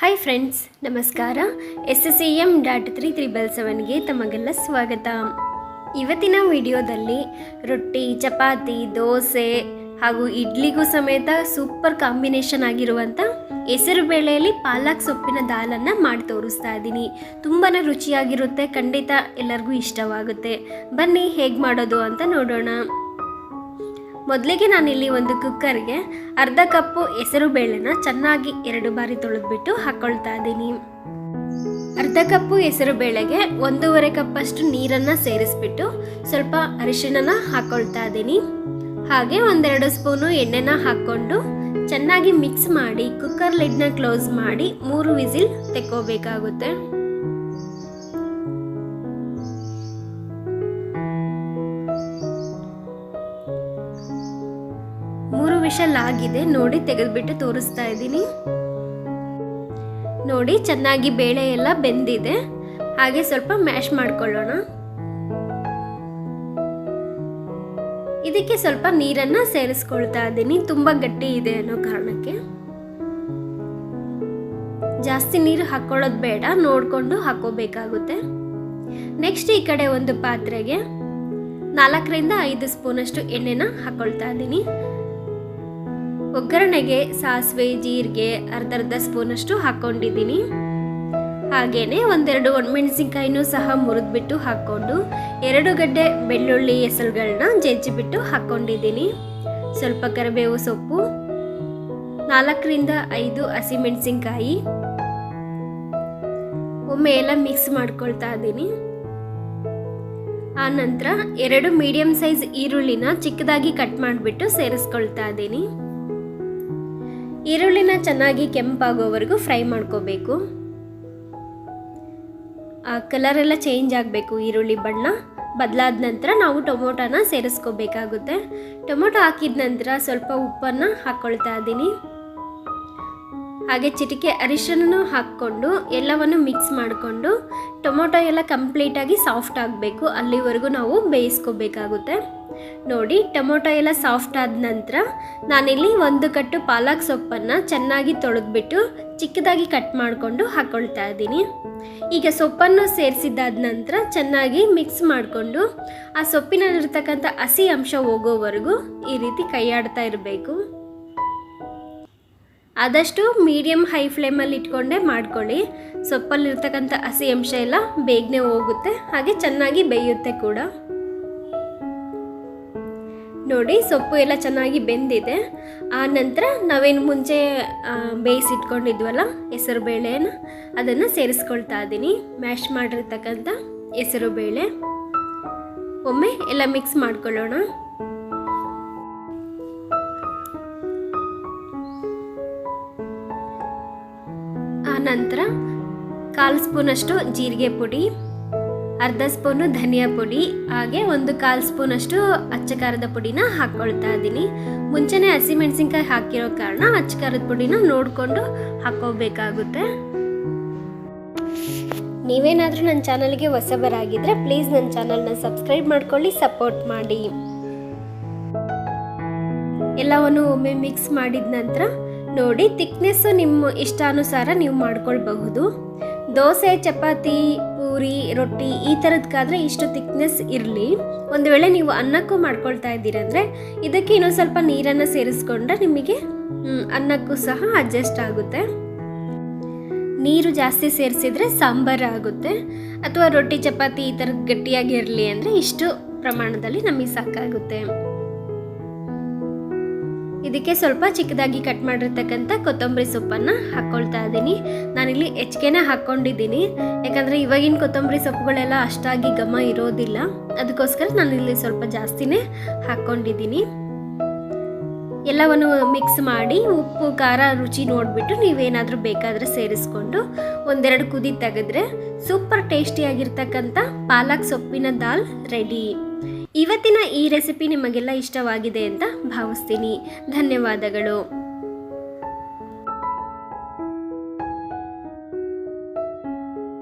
Hi friends ನಮಸ್ಕಾರ. S S M dot three triple ಸೆವೆನ್ಗೆ ತಮಗೆಲ್ಲ ಸ್ವಾಗತ. ಇವತ್ತಿನ ವಿಡಿಯೋದಲ್ಲಿ ರೊಟ್ಟಿ, ಚಪಾತಿ, ದೋಸೆ ಹಾಗೂ ಇಡ್ಲಿಗೂ ಸಮೇತ ಸೂಪರ್ ಕಾಂಬಿನೇಷನ್ ಆಗಿರುವಂಥ ಹೆಸರು ಬೇಳೆಯಲ್ಲಿ ಪಾಲಕ್ ಸೊಪ್ಪಿನ ದಾಲನ್ನು ಮಾಡಿ ತೋರಿಸ್ತಾ ಇದ್ದೀನಿ. ತುಂಬಾ ರುಚಿಯಾಗಿರುತ್ತೆ, ಖಂಡಿತ ಎಲ್ಲರಿಗೂ ಇಷ್ಟವಾಗುತ್ತೆ. ಬನ್ನಿ ಹೇಗೆ ಮಾಡೋದು ಅಂತ ನೋಡೋಣ. ಮೊದಲಿಗೆ ನಾನಿಲ್ಲಿ ಒಂದು ಕುಕ್ಕರ್ಗೆ ಅರ್ಧ ಕಪ್ಪು ಹೆಸರು ಬೇಳೆನ ಚೆನ್ನಾಗಿ ಎರಡು ಬಾರಿ ತೊಳೆದ್ಬಿಟ್ಟು ಹಾಕ್ಕೊಳ್ತಾ ಇದ್ದೀನಿ. ಅರ್ಧ ಕಪ್ಪು ಹೆಸರು ಬೇಳೆಗೆ ಒಂದೂವರೆ ಕಪ್ಪಷ್ಟು ನೀರನ್ನು ಸೇರಿಸ್ಬಿಟ್ಟು ಸ್ವಲ್ಪ ಅರಿಶಿಣನ ಹಾಕ್ಕೊಳ್ತಾ ಇದ್ದೀನಿ. ಹಾಗೆ ಒಂದೆರಡು ಸ್ಪೂನು ಎಣ್ಣೆನ ಹಾಕ್ಕೊಂಡು ಚೆನ್ನಾಗಿ ಮಿಕ್ಸ್ ಮಾಡಿ ಕುಕ್ಕರ್ ಲಿಡ್ನ ಕ್ಲೋಸ್ ಮಾಡಿ ಮೂರು ವಿಸಿಲ್ ತೆಕ್ಕೋಬೇಕಾಗುತ್ತೆ. ವಿಷಲ್ ಆಗಿದೆ. ನೋಡಿ ತೆಗೆದ್ಬಿಟ್ಟು ತೋರಿಸ್ತಾ ಇದ್ದೀನಿ. ನೋಡಿ ಚೆನ್ನಾಗಿ ಬೇಳೆ ಎಲ್ಲ ಬೆಂದಿದೆ. ಹಾಗೆ ಸ್ವಲ್ಪ ಮ್ಯಾಶ್ ಮಾಡ್ಕೊಳ್ಳೋಣ. ಇದಕ್ಕೆ ಸ್ವಲ್ಪ ನೀರನ್ನ ಸೇರಿಸ್ಕೊಳ್ತಾ ಇದ್ದೀನಿ. ತುಂಬಾ ಗಟ್ಟಿ ಇದೆ ಅನ್ನೋ ಕಾರಣಕ್ಕೆ. ಜಾಸ್ತಿ ನೀರು ಹಾಕೊಳ್ಳೋದು ಬೇಡ. ನೋಡ್ಕೊಂಡು ಹಾಕೋಬೇಕಾಗುತ್ತೆ ನೆಕ್ಸ್ಟ್ ಈ ಕಡೆ ಒಂದು ಪಾತ್ರೆಗೆ ನಾಲ್ಕರಿಂದ ಐದು ಸ್ಪೂನಷ್ಟು ಎಣ್ಣೆನ ಹಾಕೊಳ್ತಾ ಇದ್ದೀನಿ. ಒಗ್ಗರಣೆಗೆ ಸಾಸಿವೆ, ಜೀರಿಗೆ ಅರ್ಧ ಅರ್ಧ ಸ್ಪೂನಷ್ಟು ಹಾಕ್ಕೊಂಡಿದ್ದೀನಿ. ಹಾಗೇನೆ ಒಂದೆರಡು ಒಣಮೆಣಸಿನಕಾಯಿನೂ ಸಹ ಮುರಿದ್ಬಿಟ್ಟು ಹಾಕ್ಕೊಂಡು ಎರಡು ಗಡ್ಡೆ ಬೆಳ್ಳುಳ್ಳಿ ಹೆಸರುಗಳನ್ನ ಜಜ್ಜಿಬಿಟ್ಟು ಹಾಕ್ಕೊಂಡಿದ್ದೀನಿ. ಸ್ವಲ್ಪ ಕರಿಬೇವು ಸೊಪ್ಪು, ನಾಲ್ಕರಿಂದ ಐದು ಹಸಿಮೆಣಸಿನ್ಕಾಯಿ. ಒಮ್ಮೆ ಎಲ್ಲ ಮಿಕ್ಸ್ ಮಾಡ್ಕೊಳ್ತಾ ಇದ್ದೀನಿ. ಆನಂತರ ಎರಡು ಮೀಡಿಯಂ ಸೈಜ್ ಈರುಳ್ಳಿನ ಚಿಕ್ಕದಾಗಿ ಕಟ್ ಮಾಡಿಬಿಟ್ಟು ಸೇರಿಸ್ಕೊಳ್ತಾ ಇದ್ದೀನಿ. ಈರುಳ್ಳಿನ ಚೆನ್ನಾಗಿ ಕೆಂಪಾಗೋವರೆಗೂ ಫ್ರೈ ಮಾಡ್ಕೋಬೇಕು. ಆ ಕಲರ್ ಎಲ್ಲ ಚೇಂಜ್ ಆಗಬೇಕು ಈರುಳ್ಳಿ ಬಣ್ಣ. ಬದಲಾದ ನಂತರ ನಾವು ಟೊಮೊಟೊನ ಸೇರಿಸ್ಕೋಬೇಕಾಗುತ್ತೆ. ಟೊಮೊಟೊ ಹಾಕಿದ ನಂತರ ಸ್ವಲ್ಪ ಉಪ್ಪನ್ನು ಹಾಕ್ಕೊಳ್ತಾ ಇದ್ದೀನಿ. ಹಾಗೆ ಚಿಟಿಕೆ ಅರಿಶಿನೂ ಹಾಕ್ಕೊಂಡು ಎಲ್ಲವನ್ನು ಮಿಕ್ಸ್ ಮಾಡಿಕೊಂಡು ಟೊಮೊಟೊ ಎಲ್ಲ ಕಂಪ್ಲೀಟಾಗಿ ಸಾಫ್ಟ್ ಆಗಬೇಕು. ಅಲ್ಲಿವರೆಗೂ ನಾವು ಬೇಯಿಸ್ಕೋಬೇಕಾಗುತ್ತೆ. ನೋಡಿ, ಟೊಮೊಟೊ ಎಲ್ಲ ಸಾಫ್ಟ್ ಆದ ನಂತರ ನಾನಿಲ್ಲಿ ಒಂದು ಕಟ್ಟು ಪಾಲಕ್ ಸೊಪ್ಪನ್ನು ಚೆನ್ನಾಗಿ ತೊಳೆದ್ಬಿಟ್ಟು ಚಿಕ್ಕದಾಗಿ ಕಟ್ ಮಾಡಿಕೊಂಡು ಹಾಕ್ಕೊಳ್ತಾ ಇದ್ದೀನಿ. ಈಗ ಸೊಪ್ಪನ್ನು ಸೇರಿಸಿದ್ದಾದ ನಂತರ ಚೆನ್ನಾಗಿ ಮಿಕ್ಸ್ ಮಾಡಿಕೊಂಡು ಆ ಸೊಪ್ಪಿನಲ್ಲಿರ್ತಕ್ಕಂಥ ಹಸಿ ಅಂಶ ಹೋಗೋವರೆಗೂ ಈ ರೀತಿ ಕೈಯಾಡ್ತಾ ಇರಬೇಕು. ಆದಷ್ಟು ಮೀಡಿಯಮ್ ಹೈ ಫ್ಲೇಮಲ್ಲಿ ಇಟ್ಕೊಂಡೇ ಮಾಡ್ಕೊಳ್ಳಿ. ಸೊಪ್ಪಲ್ಲಿರ್ತಕ್ಕಂಥ ಹಸಿ ಅಂಶ ಎಲ್ಲ ಬೇಗನೆ ಹೋಗುತ್ತೆ, ಹಾಗೆ ಚೆನ್ನಾಗಿ ಬೇಯುತ್ತೆ ಕೂಡ. ನೋಡಿ ಸೊಪ್ಪು ಎಲ್ಲ ಚೆನ್ನಾಗಿ ಬೆಂದಿದೆ. ಆ ನಂತರ ನಾವೇನು ಮುಂಚೆ ಬೇಯಿಸಿಟ್ಕೊಂಡಿದ್ವಲ್ಲ ಹೆಸರು ಬೇಳೆನ ಅದನ್ನು ಸೇರಿಸ್ಕೊಳ್ತಾ ಇದ್ದೀನಿ ಮ್ಯಾಶ್ ಮಾಡಿರ್ತಕ್ಕಂಥ ಹೆಸರು ಬೇಳೆ ಒಮ್ಮೆ ಎಲ್ಲ ಮಿಕ್ಸ್ ಮಾಡ್ಕೊಳ್ಳೋಣ. ಆ ನಂತರ ಕಾಲು ಸ್ಪೂನಷ್ಟು ಜೀರಿಗೆ ಪುಡಿ. ಅರ್ಧ ಸ್ಪೂನು ಧನಿಯಾ ಪುಡಿ, ಹಾಗೆ ಒಂದು ಕಾಲು ಸ್ಪೂನಷ್ಟು ಅಚ್ಚ ಖಾರದ ಪುಡಿನ ಹಾಕ್ಕೊಳ್ತಾ ಇದ್ದೀನಿ. ಮುಂಚೆನೇ ಹಸಿಮೆಣಸಿನ್ಕಾಯಿ ಹಾಕಿರೋ ಕಾರಣ ಅಚ್ಚ ಖಾರದ ಪುಡಿನ ನೋಡಿಕೊಂಡು ಹಾಕೋಬೇಕಾಗುತ್ತೆ ನೀವೇನಾದರೂ ನನ್ನ ಚಾನಲ್ಗೆ ಹೊಸಬರಾಗಿದ್ದರೆ ಪ್ಲೀಸ್ ನನ್ನ ಚಾನಲ್ನ ಸಬ್ಸ್ಕ್ರೈಬ್ ಮಾಡ್ಕೊಳ್ಳಿ, ಸಪೋರ್ಟ್ ಮಾಡಿ. ಎಲ್ಲವನ್ನು ಒಮ್ಮೆ ಮಿಕ್ಸ್ ಮಾಡಿದ ನಂತರ ನೋಡಿ, ಥಿಕ್ನೆಸ್ಸು ನಿಮ್ಮ ಇಷ್ಟಾನುಸಾರ ನೀವು ಮಾಡ್ಕೊಳ್ಬಹುದು. ದೋಸೆ, ಚಪಾತಿ ಪೂರಿ, ರೊಟ್ಟಿ ಈ ಥರದ್ಕಾದ್ರೆ ಇಷ್ಟು ತಿಕ್ನೆಸ್ ಇರಲಿ. ಒಂದು ವೇಳೆ ನೀವು ಅನ್ನಕ್ಕೂ ಮಾಡ್ಕೊಳ್ತಾ ಇದ್ದೀರಂದರೆ ಇದಕ್ಕೆ ಇನ್ನೊಂದು ಸ್ವಲ್ಪ ನೀರನ್ನು ಸೇರಿಸ್ಕೊಂಡ್ರೆ ನಿಮಗೆ ಅನ್ನಕ್ಕೂ ಸಹ ಅಡ್ಜಸ್ಟ್ ಆಗುತ್ತೆ. ನೀರು ಜಾಸ್ತಿ ಸೇರಿಸಿದ್ರೆ ಸಾಂಬಾರು ಆಗುತ್ತೆ. ಅಥವಾ ರೊಟ್ಟಿ, ಚಪಾತಿ ಈ ಥರದ್ದು ಗಟ್ಟಿಯಾಗಿರಲಿ ಅಂದರೆ ಇಷ್ಟು ಪ್ರಮಾಣದಲ್ಲಿ ನಮಗೆ ಸಾಕಾಗುತ್ತೆ. ಇದಕ್ಕೆ ಸ್ವಲ್ಪ ಚಿಕ್ಕದಾಗಿ ಕಟ್ ಮಾಡಿರ್ತಕ್ಕಂಥ ಕೊತ್ತಂಬರಿ ಸೊಪ್ಪನ್ನು ಹಾಕ್ಕೊಳ್ತಾ ಇದ್ದೀನಿ. ನಾನಿಲ್ಲಿ ಹೆಚ್ಚಿಗೆನೇ ಹಾಕ್ಕೊಂಡಿದ್ದೀನಿ. ಯಾಕಂದರೆ ಇವಾಗಿನ ಕೊತ್ತಂಬರಿ ಸೊಪ್ಪುಗಳೆಲ್ಲ ಅಷ್ಟಾಗಿ ಘಮ ಇರೋದಿಲ್ಲ. ಅದಕ್ಕೋಸ್ಕರ ನಾನಿಲ್ಲಿ ಸ್ವಲ್ಪ ಜಾಸ್ತಿನೇ ಹಾಕ್ಕೊಂಡಿದ್ದೀನಿ. ಎಲ್ಲವನ್ನು ಮಿಕ್ಸ್ ಮಾಡಿ ಉಪ್ಪು, ಖಾರ, ರುಚಿ ನೋಡಿಬಿಟ್ಟು ನೀವೇನಾದರೂ ಬೇಕಾದರೆ ಸೇರಿಸ್ಕೊಂಡು ಒಂದೆರಡು ಕುದಿ ತೆಗೆದ್ರೆ ಸೂಪರ್ ಟೇಸ್ಟಿಯಾಗಿರ್ತಕ್ಕಂಥ ಪಾಲಕ್ ಸೊಪ್ಪಿನ ದಾಲ್ ರೆಡಿ. ಇವತ್ತಿನ ಈ ರೆಸಿಪಿ ನಿಮಗೆಲ್ಲ ಇಷ್ಟವಾಗಿದೆ ಅಂತ ಭಾವಿಸ್ತೀನಿ. ಧನ್ಯವಾದಗಳು.